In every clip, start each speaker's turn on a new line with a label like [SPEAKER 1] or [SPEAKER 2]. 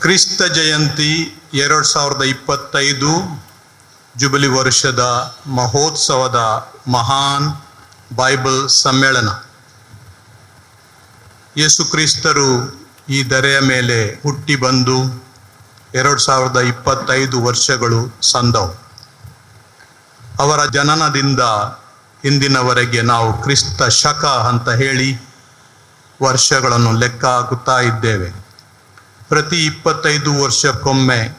[SPEAKER 1] ಕ್ರಿಸ್ತ ಜಯಂತಿ ಎರಡು ಸಾವಿರದ ಇಪ್ಪತ್ತೈದು ಜುಬಿಲಿ ವರ್ಷದ ಮಹೋತ್ಸವದ ಮಹಾನ್ ಬೈಬಲ್ ಸಮ್ಮೇಳನ. ಯೇಸು ಕ್ರಿಸ್ತರು ಈ ಧರೆಯ ಮೇಲೆ ಹುಟ್ಟಿ ಬಂದು ಎರಡು ಸಾವಿರದ ಇಪ್ಪತ್ತೈದು ವರ್ಷಗಳು ಸಂದವು. ಅವರ ಜನನದಿಂದ ಇಂದಿನವರೆಗೆ ನಾವು ಕ್ರಿಸ್ತ ಶಕ ಅಂತ ಹೇಳಿ ವರ್ಷಗಳನ್ನು ಲೆಕ್ಕ ಹಾಕುತ್ತಾ ಇದ್ದೇವೆ. ಪ್ರತಿ ಇಪ್ಪತ್ತೈದು ವರ್ಷಕ್ಕೊಮ್ಮೆ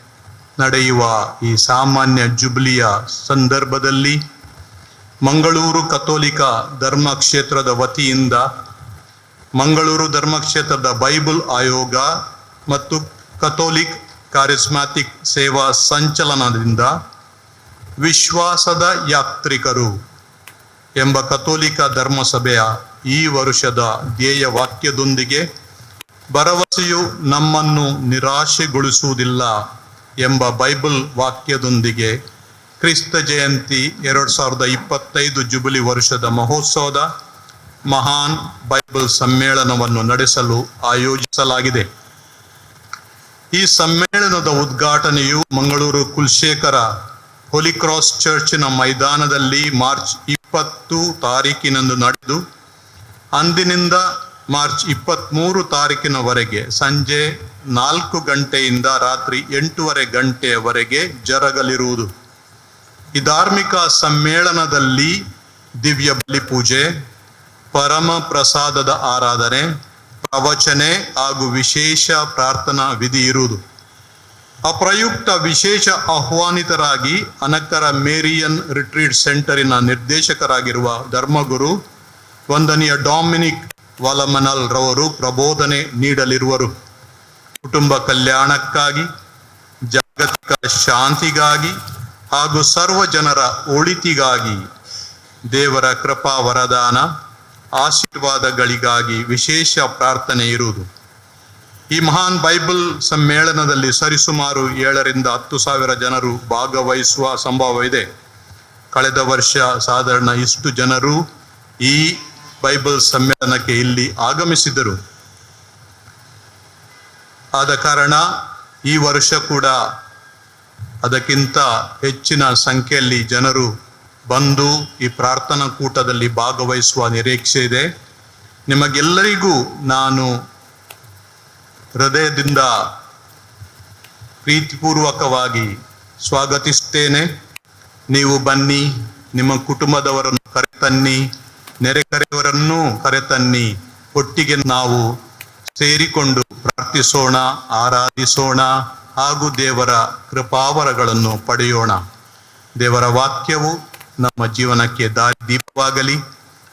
[SPEAKER 1] ನಡೆಯುವ ಈ ಸಾಮಾನ್ಯ ಜುಬ್ಲಿಯ ಸಂದರ್ಭದಲ್ಲಿ ಮಂಗಳೂರು ಕಥೋಲಿಕ ಧರ್ಮಕ್ಷೇತ್ರದ ವತಿಯಿಂದ ಮಂಗಳೂರು ಧರ್ಮಕ್ಷೇತ್ರದ ಬೈಬಲ್ ಆಯೋಗ ಮತ್ತು ಕಥೋಲಿಕ್ ಕಾರಿಸ್ಮ್ಯಾಟಿಕ್ ಸೇವಾ ಸಂಚಲನದಿಂದ ವಿಶ್ವಾಸದ ಯಾತ್ರಿಕರು ಎಂಬ ಕಥೋಲಿಕ ಧರ್ಮಸಭೆಯ ಈ ವರ್ಷದ ಧ್ಯೇಯ ವಾಕ್ಯದೊಂದಿಗೆ ಭರವಸೆಯು ನಮ್ಮನ್ನು ನಿರಾಶೆಗೊಳಿಸುವುದಿಲ್ಲ ಎಂಬ ಬೈಬಲ್ ವಾಕ್ಯದೊಂದಿಗೆ ಕ್ರಿಸ್ತ ಜಯಂತಿ ಎರಡು ಸಾವಿರದ ಇಪ್ಪತ್ತೈದು ಜುಬಿಲಿ ವರ್ಷದ ಮಹೋತ್ಸವದ ಮಹಾನ್ ಬೈಬಲ್ ಸಮ್ಮೇಳನವನ್ನು ನಡೆಸಲು ಆಯೋಜಿಸಲಾಗಿದೆ. ಈ ಸಮ್ಮೇಳನದ ಉದ್ಘಾಟನೆಯು ಮಂಗಳೂರು ಕುಲಶೇಖರ ಹೋಲಿಕ್ರಾಸ್ ಚರ್ಚಿನ ಮೈದಾನದಲ್ಲಿ ಮಾರ್ಚ್ ಇಪ್ಪತ್ತು ತಾರೀಕಿನಂದು ನಡೆದು, ಅಂದಿನಿಂದ ಮಾರ್ಚ್ ಇಪ್ಪತ್ತ್ಮೂರು ತಾರೀಕಿನವರೆಗೆ ಸಂಜೆ ನಾಲ್ಕು ಗಂಟೆಯಿಂದ ರಾತ್ರಿ ಎಂಟೂವರೆ ಗಂಟೆಯವರೆಗೆ ಜರಗಲಿರುವುದು. ಈ ಧಾರ್ಮಿಕ ಸಮ್ಮೇಳನದಲ್ಲಿ ದಿವ್ಯ ಬಲಿ ಪೂಜೆ ಪರಮ ಪ್ರಸಾದದ ಆರಾಧನೆ, ಪ್ರವಚನೆ ಹಾಗೂ ವಿಶೇಷ ಪ್ರಾರ್ಥನಾ ವಿಧಿ ಇರುವುದು. ಅಪ್ರಯುಕ್ತ ವಿಶೇಷ ಆಹ್ವಾನಿತರಾಗಿ ಅನಕರ ಮೇರಿಯನ್ ರಿಟ್ರೀಟ್ ಸೆಂಟರಿನ ನಿರ್ದೇಶಕರಾಗಿರುವ ಧರ್ಮಗುರು, ವಂದನೀಯ ಡಾಮಿನಿಕ್ ವಾಲಮನಲ್ ರವರು ಪ್ರಬೋಧನೆ ನೀಡಲಿರುವರು. ಕುಟುಂಬ ಕಲ್ಯಾಣಕ್ಕಾಗಿ, ಜಾಗತಿಕ ಶಾಂತಿಗಾಗಿ ಹಾಗೂ ಸರ್ವ ಜನರ ಒಳಿತಿಗಾಗಿ ದೇವರ ಕೃಪಾ ವರದಾನ ಆಶೀರ್ವಾದಗಳಿಗಾಗಿ ವಿಶೇಷ ಪ್ರಾರ್ಥನೆ ಇರುವುದು. ಈ ಮಹಾನ್ ಬೈಬಲ್ ಸಮ್ಮೇಳನದಲ್ಲಿ ಸರಿಸುಮಾರು ಏಳರಿಂದ ಹತ್ತು ಸಾವಿರ ಜನರು ಭಾಗವಹಿಸುವ ಸಂಭವವಿದೆ ಕಳೆದ ವರ್ಷ ಸಾಧಾರಣ ಇಷ್ಟು ಜನರು ಈ ಬೈಬಲ್ ಸಮ್ಮೇಳನಕ್ಕೆ ಇಲ್ಲಿ ಆಗಮಿಸಿದರು. ಆದ ಕಾರಣ ಈ ವರ್ಷ ಕೂಡ ಅದಕ್ಕಿಂತ ಹೆಚ್ಚಿನ ಸಂಖ್ಯೆಯಲ್ಲಿ ಜನರು ಬಂದು ಈ ಪ್ರಾರ್ಥನಾ ಕೂಟದಲ್ಲಿ ಭಾಗವಹಿಸುವ ನಿರೀಕ್ಷೆ ಇದೆ. ನಿಮಗೆಲ್ಲರಿಗೂ ನಾನು ಹೃದಯದಿಂದ ಪ್ರೀತಿಪೂರ್ವಕವಾಗಿ ಸ್ವಾಗತಿಸುತ್ತೇನೆ ನೀವು ಬನ್ನಿ, ನಿಮ್ಮ ಕುಟುಂಬದವರನ್ನು ಕರೆತನ್ನಿ, ನೆರೆಕರೆಯವರನ್ನೂ ಕರೆತನ್ನಿ. ಒಟ್ಟಿಗೆ ನಾವು ಸೇರಿಕೊಂಡು ಪ್ರಾರ್ಥಿಸೋಣ, ಆರಾಧಿಸೋಣ ಹಾಗೂ ದೇವರ ಕೃಪಾವರಗಳನ್ನು ಪಡೆಯೋಣ. ದೇವರ ವಾಕ್ಯವು ನಮ್ಮ ಜೀವನಕ್ಕೆ ದಾರಿ ದೀಪವಾಗಲಿ.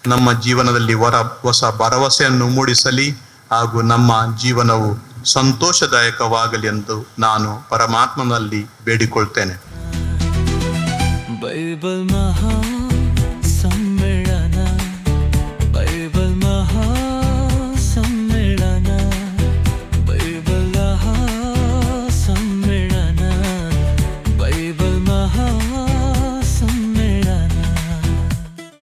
[SPEAKER 1] ನಮ್ಮ ಜೀವನದಲ್ಲಿ ವರ, ಹೊಸ ಭರವಸೆಯನ್ನು ಮೂಡಿಸಲಿ ಹಾಗೂ ನಮ್ಮ ಜೀವನವು ಸಂತೋಷದಾಯಕವಾಗಲಿ ಎಂದು ನಾನು ಪರಮಾತ್ಮನಲ್ಲಿ ಬೇಡಿಕೊಳ್ತೇನೆ.
[SPEAKER 2] ಬೈಬಲ್ ಮಹಾ